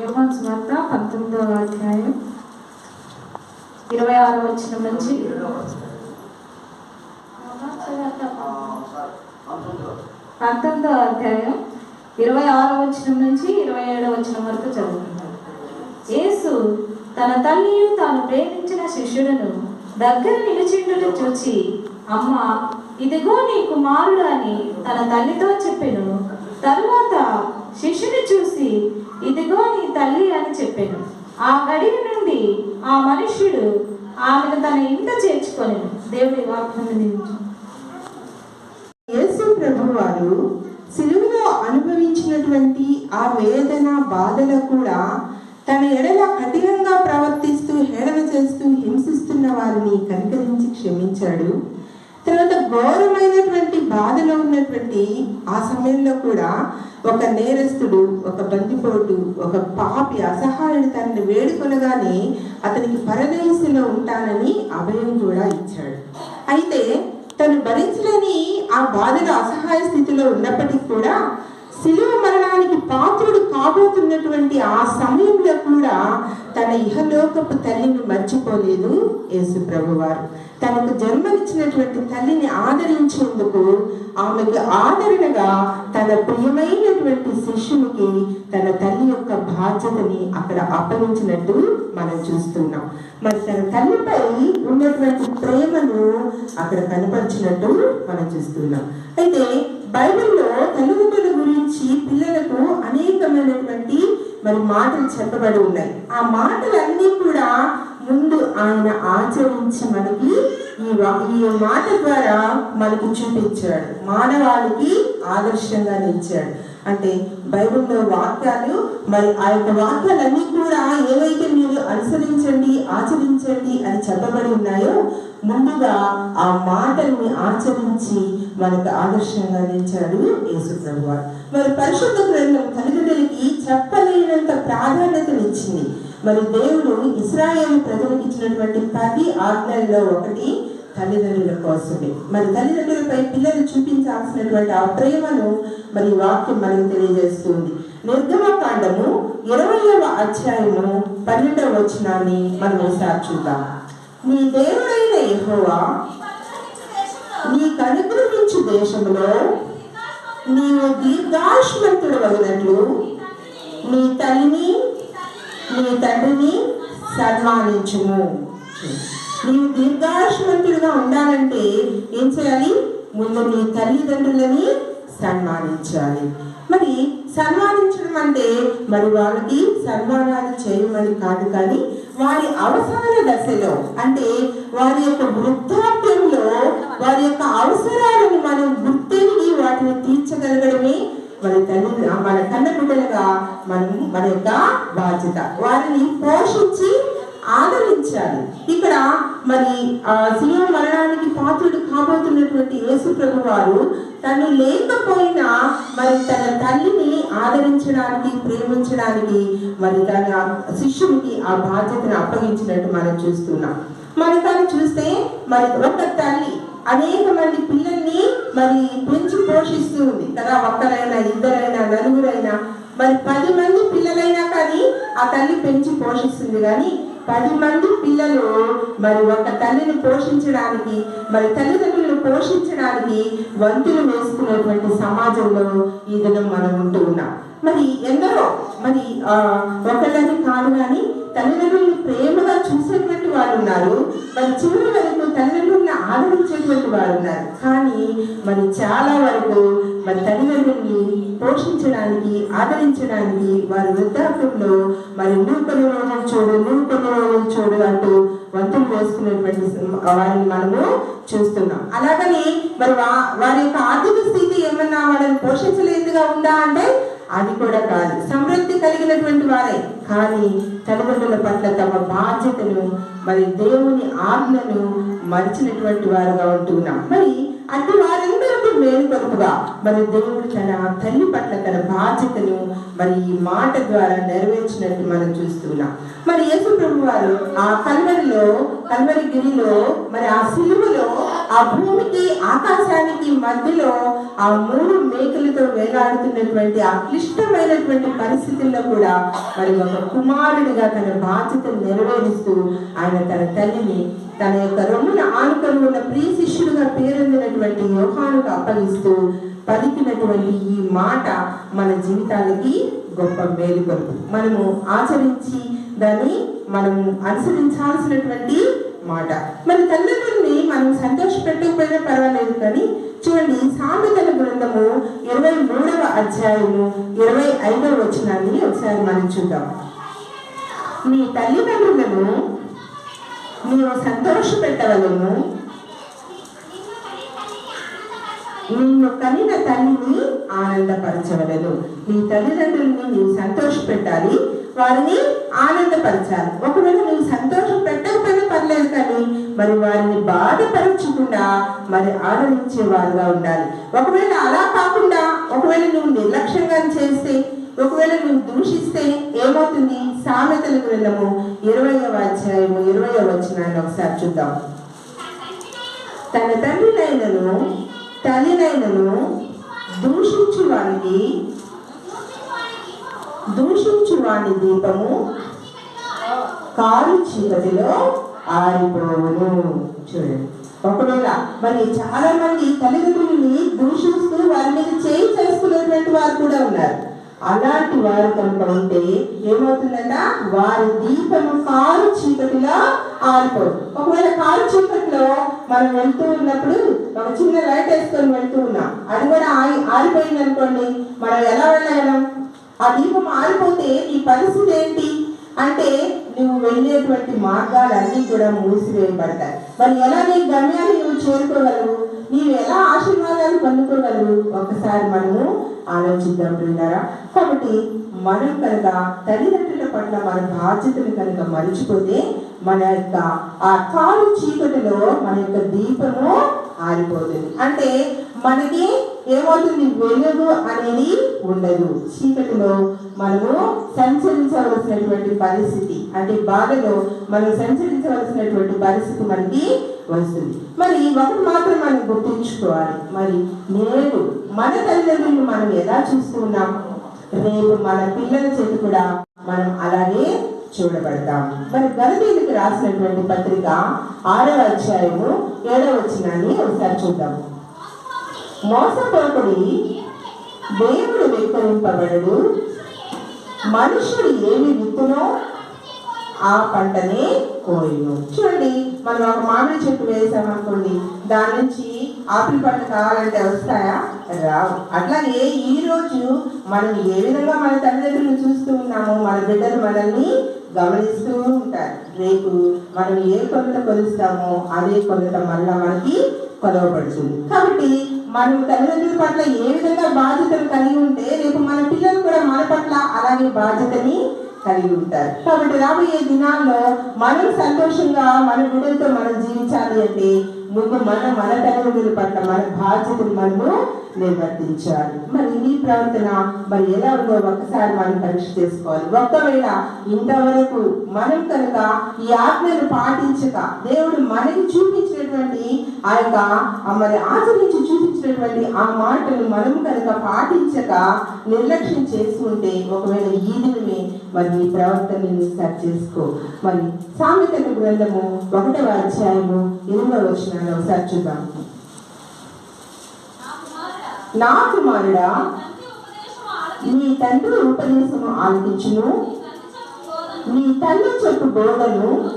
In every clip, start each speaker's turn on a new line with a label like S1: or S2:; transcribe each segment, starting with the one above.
S1: యోహాన్ స్వార్త పంతొమ్మిదవ అధ్యాయం ఇరవై ఆరు వచ్చిన నుంచి. పంతొమ్మిదవ అధ్యాయం ఇరవై ఆరు వచ్చిన నుంచి ఇరవై ఏడో వచ్చిన వరకు చదువుతున్నాడు యేసు తన తల్లియు తాను ప్రేమించిన శిష్యుడను దగ్గర నిలిచిండుట చూచి అమ్మ ఇదిగో నీ కుమారుడు అని తన తల్లితో చెప్పెను. తరువాత శిష్యుని చూసి ఇదిగో నీ తల్లి అని చెప్పాను. ఆ గడియ నుండి ఆ మనుష్యుడు ఆమెను తన ఇంట చేర్చుకొనెను దేవుడి వాక్యం
S2: యేసు ప్రభు వారు సిలువలో అనుభవించినటువంటి ఆ వేదన బాధలు కూడా తన ఎడల కఠినంగా ప్రవర్తిస్తూ హేళన చేస్తూ హింసిస్తున్న వారిని కనికరించి క్షమించాడు. తర్వాత ఘోరమైనటువంటి బాధలో ఉన్నటువంటి ఆ సమయంలో కూడా ఒక నేరస్తుడు ఒక బందిపోటు ఒక పాపి అసహాయుడు తనని వేడుకొనగానే అతనికి పరదేశంలో ఉంటానని అభయం కూడా ఇచ్చాడు. అయితే తను భరించలేని ఆ బాధలో అసహాయ స్థితిలో ఉన్నప్పటికీ కూడా శిలువ మరణానికి పాత్రుడు కాబోతున్నటువంటి ఆ సమయంలో కూడా తన ఇహలోకపు తల్లిని మర్చిపోలేదు యేసు ప్రభువారు. తనకు జన్మనిచ్చినటువంటి తల్లిని ఆదరించేందుకు ఆమెకు ఆదరణగా తన ప్రియమైనటువంటి శిష్యునికి తన తల్లి యొక్క బాధ్యతని అక్కడ అప్పగించినట్టు మనం చూస్తున్నాం. మరి తన తల్లిపై ఉన్నటువంటి ప్రేమను అక్కడ కనపరిచినట్టు మనం చూస్తున్నాం. అయితే బైబిల్లో తల్లిదండ్రుల గురించి పిల్లలకు అనేకమైనటువంటి మరి మాటలు చెప్పబడి ఉన్నాయి. ఆ మాటలన్నీ కూడా ముందు ఆయన ఆచరించి మనకి ఈ ఈ మాట ద్వారా మనకు చూపించాడు. మానవాళికి ఆదర్శంగా నిలిచాడు. అంటే బైబిల్లో వాక్యాలు మరి ఆ యొక్క వాక్యాలన్నీ కూడా ఏవైతే మీరు అనుసరించండి ఆచరించండి అని చెప్పబడి ఉన్నాయో ముందుగా ఆ మాటల్ని ఆచరించి మనకు ఆదర్శంగా నిలిచాడు యేసు ప్రభు మరి పరిశుద్ధ గ్రంథం తల్లిదండ్రులకి చెప్పలేనంత ప్రాధాన్యతనిచ్చింది. మరి దేవుడు ఇస్రాయేల్ ప్రజలకు ఇచ్చినటువంటి పది ఆజ్ఞల్లో ఒకటి తల్లిదండ్రుల కోసమే. మరి తల్లిదండ్రులపై పిల్లలు చూపించాల్సినటువంటి ఆ ప్రేమను మరి వాక్యం మనకు తెలియజేస్తుంది. నిర్గమకాండము ఇరవయవ అధ్యాయము పన్నెండవ వచనాన్ని మనం ఒకసారి చూద్దాం. నీ దేవుడైన ఎహోవా నీ అనుగ్రహించు దేశంలో నీవు దీర్ఘాశ్వంతుడు అయినట్లు నీ తల్లిని నీ తండ్రిని సన్మానించుము. నీవు దీర్ఘాశ్వంతుడిగా ఉండాలంటే ఏం చేయాలి? ముందు నీ తల్లిదండ్రులని సన్మానించాలి. మరి సన్మానించడం అంటే మరి వాళ్ళకి సన్మానాలు చేయమని కాదు కానీ వారి అవసరాల దశలో అంటే వారి యొక్క వృద్ధాప్య వారి యొక్క అవసరాలను మనం గుర్తించి వాటిని తీర్చగలగడమే మన తల్లి మన కన్న బిడ్డలుగా మనం మన యొక్క బాధ్యత. వారిని పోషించి ఆదరించాలి. ఇక్కడ మరి ఆ శిలువ మరణానికి పాత్రుడు కాబోతున్నటువంటి యేసు ప్రభు వారు తను లేకపోయినా మరి తన తల్లిని ఆదరించడానికి ప్రేమించడానికి మరి తన శిష్యునికి ఆ బాధ్యతను అప్పగించినట్టు మనం చూస్తున్నాం. మరోసారి తను చూస్తే మరి ఒక తల్లి అనేక మంది పిల్లల్ని మరి పెంచి పోషిస్తూ ఉంది. కదా ఒక్కరైనా ఇద్దరైనా నలుగురైనా మరి పది మంది పిల్లలైనా కానీ ఆ తల్లి పెంచి పోషిస్తుంది. కానీ పది మంది పిల్లలు మరి ఒక తల్లిని పోషించడానికి మరి తల్లిదండ్రులను పోషించడానికి వంతులు వేసుకునేటువంటి సమాజంలో ఈ దినం మనం ఉంటూ ఉన్నాం. మరి ఎందరో మరి ఆ, ఒకళ్ళని కాదు కానీ తల్లిదండ్రులను ప్రేమగా చూసేటువంటి వారు ఉన్నారు మరి చివరి వరకు తల్లిదండ్రులను ఆదరించేటువంటి వారు ఉన్నారు కానీ మరి చాలా వరకు మరి తల్లిదండ్రుల్ని పోషించడానికి ఆదరించడానికి వారి వృద్ధాప్యంలో మరి నువ్వు కొన్ని రోజులు చూడు నువ్వు కొన్ని రోజులు చూడు అంటూ వంతులు వేసుకునేటువంటి వారిని మనము చూస్తున్నాం. అలాగని మరి వా- వారి యొక్క ఆర్థిక స్థితి ఏమన్నా వాళ్ళని పోషించలేదుగా ఉందా అంటే అది కూడా కాదు. సమృద్ధి కలిగినటువంటి వారే. కానీ తల్లిదండ్రుల పట్ల తమ బాధ్యతను మరి దేవుని ఆజ్ఞను మరిచినటువంటి వారుగా ఉంటున్నాం. మరి అటు లేని మేలుకొలుపుగా మరి దేవుడు తన తల్లి పట్ల తన బాధ్యతను మరి ఈ మాట ద్వారా నెరవేర్చినట్టు మనం చూస్తున్నాం మరి యేసు ప్రభు వారు ఆ కల్వరిలో కల్వరి గిరిలో మరి ఆ సిలువలో ఆ భూమికి ఆకాశానికి మధ్యలో ఆ మూడు మేకలతో వేలాడుతున్నటువంటి ఆ క్లిష్టమైనటువంటి పరిస్థితుల్లో కూడా మరి ఒక కుమారుడిగా తన బాధ్యతను నెరవేరుస్తూ ఆయన తన తల్లిని తన యొక్క రొమ్మున ఆనుకొని ఉన్న ప్రియ శిష్యుడుగా పేరొందినటువంటి యోహానుకు అప్పగిస్తూ పలికినటువంటి ఈ మాట మన జీవితాలకి గొప్ప మేలుకొలుపు మనము ఆచరించి దాన్ని మనము అనుసరించాల్సినటువంటి మాట. మరి తల్లిదండ్రుల్ని మనం సంతోష పెట్టకపోయినా పర్వాలేదు కానీ చూడండి సామెతల గ్రంథము ఇరవై మూడవ అధ్యాయము ఇరవై ఐదవ వచనాన్ని ఒకసారి మనం చూద్దాం. నీ తల్లిదండ్రులను నేను సంతోష పెట్టవలను నిన్ను కనిన తల్లిని ఆనందపరచవలను నీ తల్లిదండ్రులని నీవు సంతోష పెట్టాలి వారిని ఆనందపరచాలి. ఒకవేళ నువ్వు సంతోషం పెట్టకపోయినా పర్లేదు కానీ మరి వారిని బాధపరచకుండా మరి ఆనందించే వారుగా ఉండాలి. ఒకవేళ అలా కాకుండా ఒకవేళ నువ్వు నిర్లక్ష్యంగా చేస్తే ఒకవేళ నువ్వు దూషిస్తే ఏమవుతుంది? సామెతల గ్రంథము ఇరవై అధ్యాయము ఇరవయవ వచనాన్ని ఒకసారి చూద్దాం తన తండ్రినైనను తల్లినైనను దూషించు వారికి దూషించు వాని దీపము కారు చీకటిలో ఆరిపోవును. చూడండి. ఒకవేళ మరి చాలా మంది తల్లిదండ్రులని దూషిస్తూ వారి మీద చేయి చేసుకునేటువంటి వారు కూడా ఉన్నారు. వారు కనుక ఉంటే ఏమవుతుందంట? వారి దీపము కారు చీకటిలో ఆరిపోదు. ఒకవేళ కారు చీకటిలో మనం వెళ్తూ ఉన్నప్పుడు ఒక చిన్న లైట్ వేసుకొని వెళ్తూ ఉన్నాం. అది కూడా ఆరి ఆరిపోయింది అనుకోండి మనం ఎలా వెళ్ళగలం? ఆ దీపం ఆరిపోతే నీ పరిస్థితి ఏంటి? అంటే నువ్వు వెళ్ళేటువంటి మార్గాలన్నీ కూడా మూసివేయబడతాయి. మరి ఎలా నీ గమ్యాన్ని నువ్వు చేరుకోగలవు? నీవు ఎలా ఆశీర్వాదాలు ఒకసారి మనము ఆలోచిద్దాం పిల్లరా కాబట్టి మనం కనుక తల్లిదండ్రుల పట్ల మన బాధ్యతను కనుక మర్చిపోతే మన యొక్క ఆ కాలు చీకటిలో మన యొక్క దీపము ఆరిపోతుంది. అంటే మనకి ఏమవుతుంది? వెలుగు అనేది ఉండదు. చీకటిలో మనము సంచరించవలసినటువంటి పరిస్థితి అంటే బాధలో మనం సంచరించవలసినటువంటి పరిస్థితి మనకి వస్తుంది. మరి ఒకటి మాత్రం మనం గుర్తుంచుకోవాలి. మరి నేడు మన తల్లిదండ్రులను మనం ఎలా చూస్తూ ఉన్నాం? రేపు మన పిల్లల చేతి కూడా మనం అలాగే చూడబడతాం. మరి గలతీలకు రాసినటువంటి పత్రిక ఆరవ అధ్యాయము ఏడవ వచ్చినాన్ని ఒకసారి చూద్దాం. మోసపోకుడి దేవుడు వెక్కరింపబడడు. మనుషుడు ఏమి విత్తునో ఆ పంటనే కోయను. చూడండి మనం ఒక మామిడి చెట్టు వేసామనుకోండి దాని నుంచి ఆపిల్ పంట కావాలంటే వస్తాయా? రావు. అట్లాగే ఈ రోజు మనం ఏ విధంగా మన తల్లిదండ్రులు చూస్తూ ఉన్నామో మన బిడ్డలు మనల్ని గమనిస్తూ ఉంటారు. రేపు మనం ఏ కొలత కొలుస్తామో అదే కొలత మళ్ళా మనకి కొలవబడుతుంది. కాబట్టి మనం తల్లిదండ్రుల పట్ల ఏ విధంగా బాధ్యతలు కలిగి ఉంటే రేపు మన పిల్లలు కూడా మన పట్ల అలాగే బాధ్యతని కలిగి ఉంటారు. కాబట్టి రాబోయే దినాల్లో మనం సంతోషంగా మన బిడ్డలతో మనం జీవించాలి అంటే ముందు మన మన తల్లిదండ్రుల పట్ల మన బాధ్యతలు మనము నిర్వర్తించాలి మరి నీ ప్రవర్తన మరి ఎలా ఉందో ఒక్కసారి మనం పరీక్ష చేసుకోవాలి. ఒకవేళ ఇంతవరకు మనం కనుక ఈ ఆజ్ఞను పాటించక దేవుడు మనకి చూపించినటువంటి ఆ యొక్క మరి ఆచరించి చూపించినటువంటి ఆ మాటలు మనం కనుక పాటించక నిర్లక్ష్యం చేసుకుంటే ఒకవేళ ఈ దినమే మరి నీ ప్రవర్తనని సరి చేసుకో. మరి సామెతల గ్రంథము ఒకటవ అధ్యాయము ఎనిమిదవ వచ్చిన ఒకసారి చూద్దాం. నా కుమారుడా నీ తండ్రి ఉపదేశము ఆలకించును. నీ తల్లి చెప్పు బోధను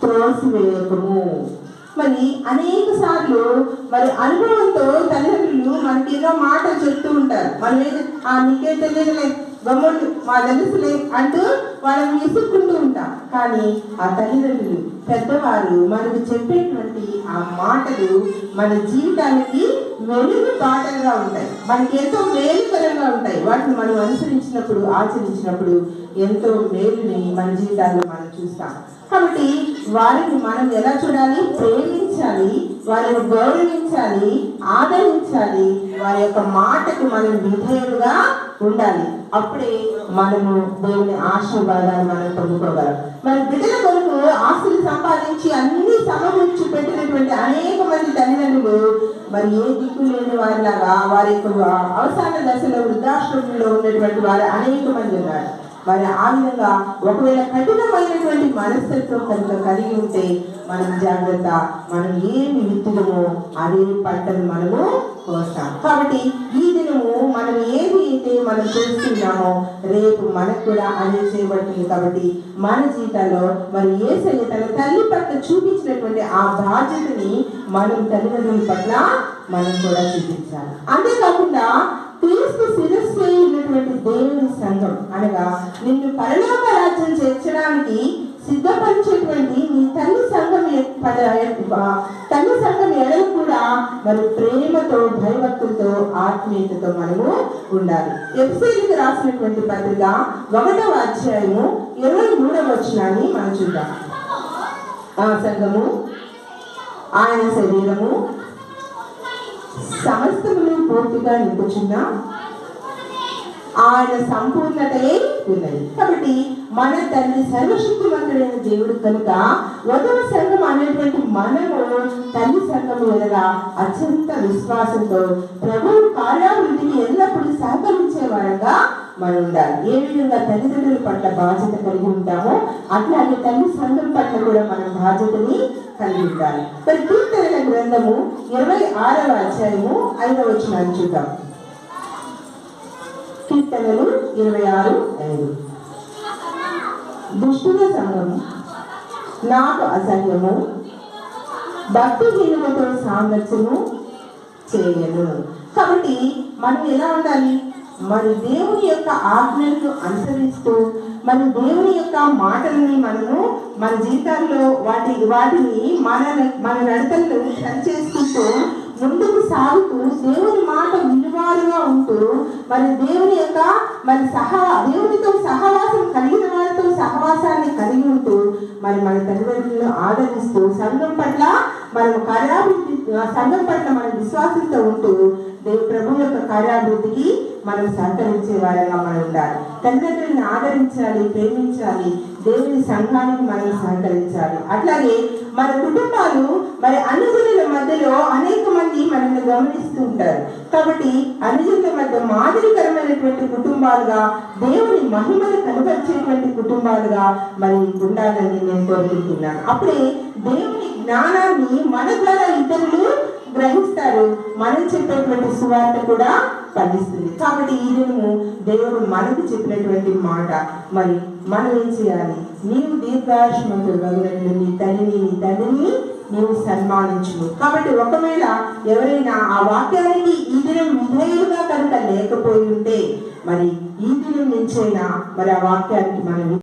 S2: త్రోసివేయకము. మరి అనేక సార్లు మరి అనుభవంతో తల్లిదండ్రులు మనకి ఏదో మాటలు చెప్తూ ఉంటారు. మనం ఏదో ఆ నీకే తెలియదులే. గమ్ముడు. మా తెలుసులే అంటూ వాళ్ళని విసుక్కుంటూ ఉంటాం. కానీ ఆ తల్లిదండ్రులు పెద్దవారు మనకు చెప్పేటువంటి ఆ మాటలు మన జీవితానికి వెలుగు పాటలుగా ఉంటాయి. మనకి ఎంతో మేలుకరంగా ఉంటాయి. వాటిని మనం అనుసరించినప్పుడు ఆచరించినప్పుడు ఎంతో మేలుని మన జీవితాల్లో మనం చూస్తాం. కాబట్టి వారిని మనం ఎలా చూడాలి? ప్రేమించాలి వారిని గౌరవించాలి ఆదరించాలి వారి యొక్క మాటకు మనం విధేయులుగా ఉండాలి. అప్పుడే మనము దేవుని ఆశీర్వాదాలు మనం పొందుకోగలం. మరి బిడ్డల కొరకు ఆస్తులు సంపాదించి అన్ని సమకూర్చి పెట్టినటువంటి అనేక మంది తల్లిదండ్రులు మరి ఏ దిక్కు లేని వారిలాగా వారి యొక్క అవసాన దశలో వృద్ధాశ్రమంలో ఉన్నటువంటి వారు అనేక మంది ఉన్నారు. మరి ఆ విధంగా ఒకవేళ కఠినమైనటువంటి మనస్తత్వం కనుక కలిగి ఉంటే మనం జాగ్రత్త మనం ఏమి విత్తుదమో అదే పంటను మనము కోస్తాం. కాబట్టి ఈ మనం చేస్తున్నామో రేపు మనకు కూడా అదే చేయబడుతుంది కాబట్టి మన జీవితాల్లో మరి ఏసయ్య తన తల్లి పట్ల చూపించినటువంటి ఆ బాధ్యతని మనం తల్లిదండ్రుల పట్ల మనం కూడా చూపించాలి. అంతేకాకుండా క్రీస్తు శిరస్సు ఉన్నటువంటి దేవుని సంఘం అనగా నిన్ను పరలోక రాజ్యం చేర్చడానికి సిద్ధపరిచేటువంటి నీ తల్లి సంఘం తల్లి సంఘం ఎడ కూడా మరి ప్రేమతో భయభక్తులతో ఆత్మీయతతో మనము ఉండాలి. ఎఫ్సీలకు రాసినటువంటి పత్రిక ఒకటవ అధ్యాయము ఇరవై మూడవ వచ్చినాన్ని మనం చూద్దాం. ఆ సంఘము ఆయన శరీరము సమస్తమును పూర్తిగా నింపుచున్న ఆయన సంపూర్ణతయే ఉన్నది. కాబట్టి మన తండ్రి సర్వశక్తివంతుడైన దేవుడు కనుక వధువ సంఘం అనేటువంటి మనము తల్లి సంఘం ఎదుగా అత్యంత విశ్వాసంతో ప్రభువు కార్యాభివృద్ధిని ఎల్లప్పుడూ సహకరించే వారంగా మనం ఉండాలి. ఏ విధంగా తల్లిదండ్రుల పట్ల బాధ్యత కలిగి ఉంటామో అట్లాగే తల్లి సంఘం పట్ల కూడా మనం బాధ్యతని కలిగి ఉండాలి. మరి కీర్తనల గ్రంథము ఇరవై ఆరవ అధ్యాయము ఐదవ వచ్చిన చూద్దాం. కీర్తనలు ఇరవై ఆరు ఐదు. దుష్టుల సంఘము నాకు అసహ్యము భక్తిహీనతతో సాంగత్యము చేయను. కాబట్టి మనం ఎలా ఉండాలి? మరి దేవుని యొక్క ఆజ్ఞలను అనుసరిస్తూ మరి దేవుని యొక్క మాటలని మనము మన జీవితాల్లో వాటి వాటిని మన మన నడతలను సరిచేసుకుంటూ ముందుకు సాగుతూ దేవుని మాట విలువారుగా ఉంటూ మరి దేవుని యొక్క మరి సహా దేవునితో సహవాసం కలిగిన వారితో సహవాసాన్ని కలిగి ఉంటూ మరి మన తల్లిదండ్రులను ఆదరిస్తూ సంఘం పట్ల మనం కార్యాభివృద్ధి సంఘం పట్ల మన విశ్వాసంతో ఉంటూ దేవు ప్రభు యొక్క కార్యాభివృద్ధికి మనం సహకరించే వారంగా మనం ఉండాలి. తల్లిదండ్రులను ఆదరించాలి ప్రేమించాలి దేవుని సంఘానికి మనం సహకరించాలి. అట్లాగే మన కుటుంబాలు మరి అనుజనుల మధ్యలో అనేక మంది మనల్ని గమనిస్తూ ఉంటారు. కాబట్టి అనుజనుల మధ్య మాదిరికరమైనటువంటి కుటుంబాలుగా దేవుని మహిమను కనబరిచేటువంటి కుటుంబాలుగా మరి ఉండాలని నేను కోరుకుంటున్నాను. అప్పుడే దేవుని జ్ఞానాన్ని మన ద్వారా ఇతరులు గ్రహిస్తారు. మనం చెప్పేటువంటి సువార్త కూడా ఫలిస్తుంది. కాబట్టి ఈ దినము దేవుడు మనకు చెప్పినటువంటి మాట. మరి మనం ఏం చేయాలి? నీవు దీర్ఘాయుష్మంతుడు వగునట్లు నీ తల్లిని నీ తండ్రిని నీవు సన్మానించు కాబట్టి ఒకవేళ ఎవరైనా ఆ వాక్యానికి ఈ దినం విధేయులుగా కనుక లేకపోయి ఉంటే మరి ఈ దినం నుంచైనా మరి ఆ వాక్యానికి మనం